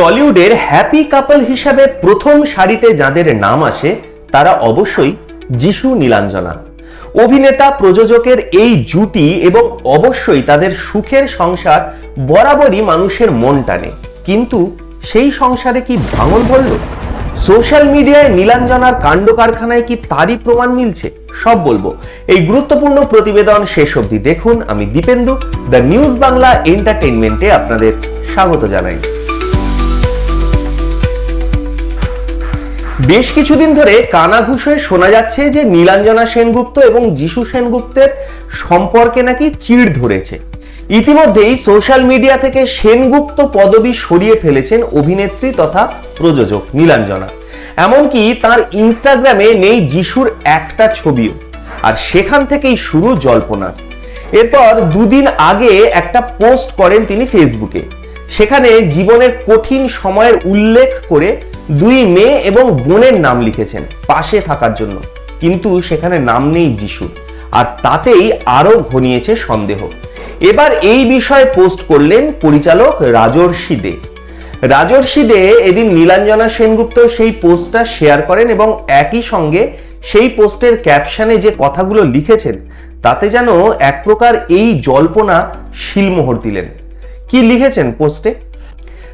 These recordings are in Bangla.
টলিউডের হ্যাপি কাপল হিসাবে প্রথম সারিতে যাদের নাম আসে, তারা অবশ্যই যিশু নীলাঞ্জনা। অভিনেতা, প্রযোজকের এই জুটি এবং অবশ্যই তাদের সুখের সংসার বরাবরই মানুষের মন টানে। কিন্তু সেই সংসারে কি ভাঙন ধরল সোশ্যাল মিডিয়ায় নীলাঞ্জনার কাণ্ড কারখানায় কি তারই প্রমাণ মিলছে? সব বলব। এই গুরুত্বপূর্ণ প্রতিবেদন শেষ অবধি দেখুন। আমি দীপেন্দু, দ্য নিউজ বাংলা এন্টারটেইনমেন্টে আপনাদের স্বাগত জানাই। বেশ কিছুদিন ধরে কানাঘুষোয় শোনা যাচ্ছে যে নীলাঞ্জনা সেনগুপ্ত এবং যিশু সেনগুপ্তের সম্পর্কে নাকি চিড় ধরেছে। ইতিমধ্যেই সোশ্যাল মিডিয়া থেকে সেনগুপ্ত পদবি সরিয়ে ফেলেছেন অভিনেত্রী তথা প্রযোজক নীলাঞ্জনা। এমনকি তার ইনস্টাগ্রামে নেই যিশুর একটা ছবিও। আর সেখান থেকেই শুরু জল্পনার এরপর দুদিন আগে একটা পোস্ট করেন তিনি ফেসবুকে। সেখানে জীবনের কঠিন সময়ের উল্লেখ করে দুই মেয়ে এবং বোনের নাম লিখেছেন পাশে থাকার জন্য। কিন্তু সেখানে নাম নেই যিশুর। আর তাতেই আরও ঘনিয়েছে সন্দেহ। এবার এই বিষয়ে পোস্ট করলেন পরিচালক রাজর্ষি দে। রাজর্ষি দে এদিন নীলাঞ্জনা সেনগুপ্ত সেই পোস্টটা শেয়ার করেন এবং একই সঙ্গে সেই পোস্টের ক্যাপশনে যে কথাগুলো লিখেছেন, তাতে যেন এক প্রকার এই জল্পনা শিলমোহর দিলেন। কি লিখেছেন পোস্টে?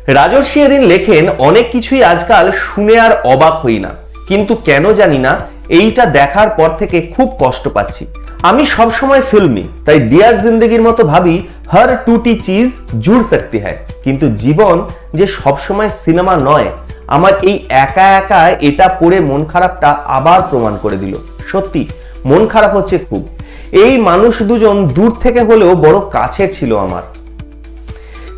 রাজর্ষি এদিন লেখেন অনেক কিছুই আজকাল শুনে আর অবাক হই না কিন্তু কেন জানি না এইটা দেখার পর থেকে খুব কষ্ট পাচ্ছি আমি সবসময় ফিল্মি তাই ডিয়ার জিন্দগির মতো ভাবি হর টুটি চিজ জুড় सकती है কিন্তু জীবন যে সবসময় সিনেমা নয় আমার এই একা একা এটা পড়ে মন খারাপটা আবার প্রমাণ করে দিল সত্যি মন খারাপ হচ্ছে খুব এই মানুষ দুজন দূর থেকে হলেও বড় কাছের ছিল আমার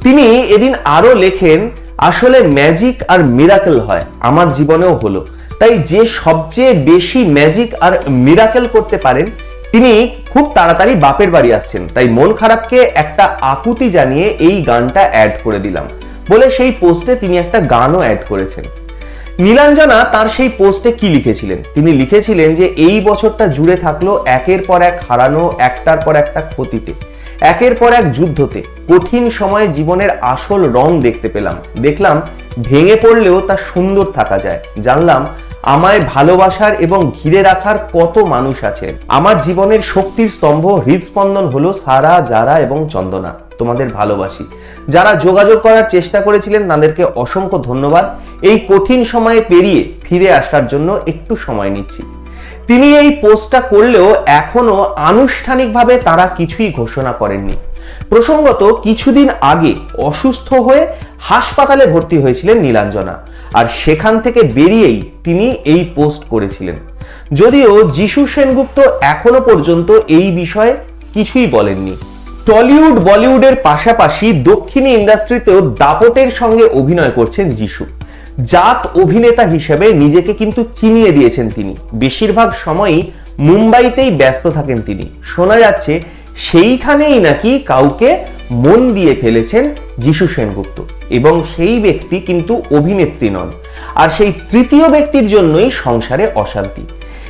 তিনি এদিন আরও লেখেন, আসলে ম্যাজিক আর মিরাকেল হয়, আমার জীবনেও হলো। তাই যে সবচেয়ে বেশি ম্যাজিক আর মিরাকেল করতে পারেন, তিনি খুব তাড়াতাড়ি বাপের বাড়ি আসছেন। তাই মন খারাপকে একটা আকুতি জানিয়ে এই গানটা অ্যাড করে দিলাম। বলে সেই পোস্টে তিনি একটা গানও অ্যাড করেছেন। নীলাঞ্জনা তার সেই পোস্টে কি লিখেছিলেন? তিনি লিখেছিলেন যে, এই বছরটা জুড়ে থাকল একের পর এক হারানো, একটার পর একটা ক্ষতিতে। একের পর এক যুদ্ধতে কঠিন সময়ে জীবনের আসল রং দেখতে পেলাম। দেখলাম ভেঙে পড়লেও তা সুন্দর থাকা যায়। জানলাম আমায় ভালোবাসার এবং ঘিরে রাখার কত মানুষ আছে। আমার জীবনের শক্তির স্তম্ভ হৃদস্পন্দন হলো সারা, যারা এবং চন্দনা, তোমাদের ভালোবাসি। যারা যোগাযোগ করার চেষ্টা করেছিলেন তাদেরকে অসংখ্য ধন্যবাদ। এই কঠিন সময়ে পেরিয়ে ফিরে আসার জন্য একটু সময় নিচ্ছি। তিনি এই পোস্টটা করলেও এখনও আনুষ্ঠানিকভাবে তারা কিছুই ঘোষণা করেননি। প্রসঙ্গত, কিছুদিন আগে অসুস্থ হয়ে হাসপাতালে ভর্তি হয়েছিলেন নীলাঞ্জনা, আর সেখান থেকে বেরিয়েই তিনি এই পোস্ট করেছিলেন। যদিও যিশু সেনগুপ্ত এখনও পর্যন্ত এই বিষয়ে কিছুই বলেননি। টলিউড বলিউডের পাশাপাশি দক্ষিণী ইন্ডাস্ট্রিতেও দাপটের সঙ্গে অভিনয় করছেন যিশু। জাত অভিনেতা হিসেবে নিজেকে কিন্তু চিনিয়ে দিয়েছেন তিনি। বেশিরভাগ সময়ই মুম্বাইতেই ব্যস্ত থাকেন তিনি। শোনা যাচ্ছে, সেইখানেই নাকি কাউকে মন দিয়ে ফেলেছেন যিশু সেনগুপ্ত। এবং সেই ব্যক্তি কিন্তু অভিনেত্রী নন। আর সেই তৃতীয় ব্যক্তির জন্যই সংসারে অশান্তি।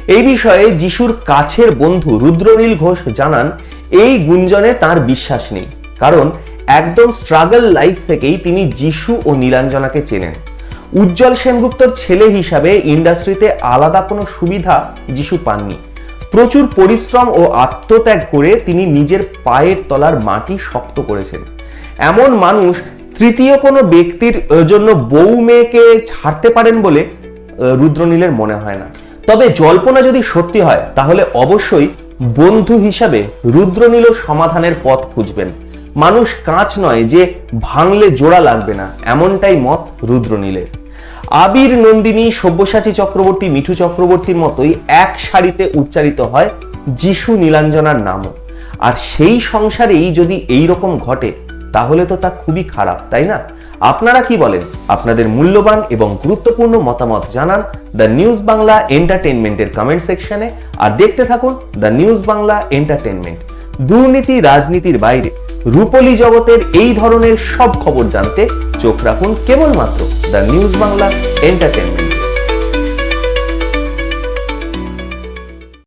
এই বিষয়ে যিশুর কাছের বন্ধু রুদ্রনীল ঘোষ জানান, এই গুঞ্জনে তার বিশ্বাস নেই। কারণ, একদম স্ট্রাগল লাইফ থেকেই তিনি যিশু ও নীলাঞ্জনাকে চেনেন। উজ্জ্বল সেনগুপ্তর ছেলে হিসাবে ইন্ডাস্ট্রিতে আলাদা কোনো সুবিধা যিশু পাননি। প্রচুর পরিশ্রম ও আত্মত্যাগ করে তিনি নিজের পায়ের তলার মাটি শক্ত করেছেন। এমন মানুষ তৃতীয় কোনো ব্যক্তির জন্য বউ মেয়েকে ছাড়তে পারেন বলে রুদ্রনীলের মনে হয় না। তবে জল্পনা যদি সত্যি হয়, তাহলে অবশ্যই বন্ধু হিসাবে রুদ্রনীল সমাধানের পথ খুঁজবেন। মানুষ কাঁচ নয় যে ভাঙলে জোড়া লাগবে না, এমনটাই মত রুদ্রনীলের। আবির নন্দিনী সব্যসাচী চক্রবর্তী মিঠু চক্রবর্তীর মতোই এক সারিতে উচ্চারিত হয় যিশু নীলাঞ্জনার নামও। আর সেই সংসারেই যদি এই রকম ঘটে, তাহলে তো তা খুবই খারাপ, তাই না? আপনারা কি বলেন? আপনাদের মূল্যবান এবং গুরুত্বপূর্ণ মতামত জানান দ্য নিউজ বাংলা এন্টারটেনমেন্টের কমেন্ট সেকশনে, আর দেখতে থাকুন দ্য নিউজ বাংলা এন্টারটেনমেন্ট দুর্নীতি রাজনীতির বাইরে। রূপলী জগতের এই ধরনের সব খবর জানতে চোখ রাখুন কেবলমাত্র দ্য নিউজ বাংলা এন্টারটেনমেন্ট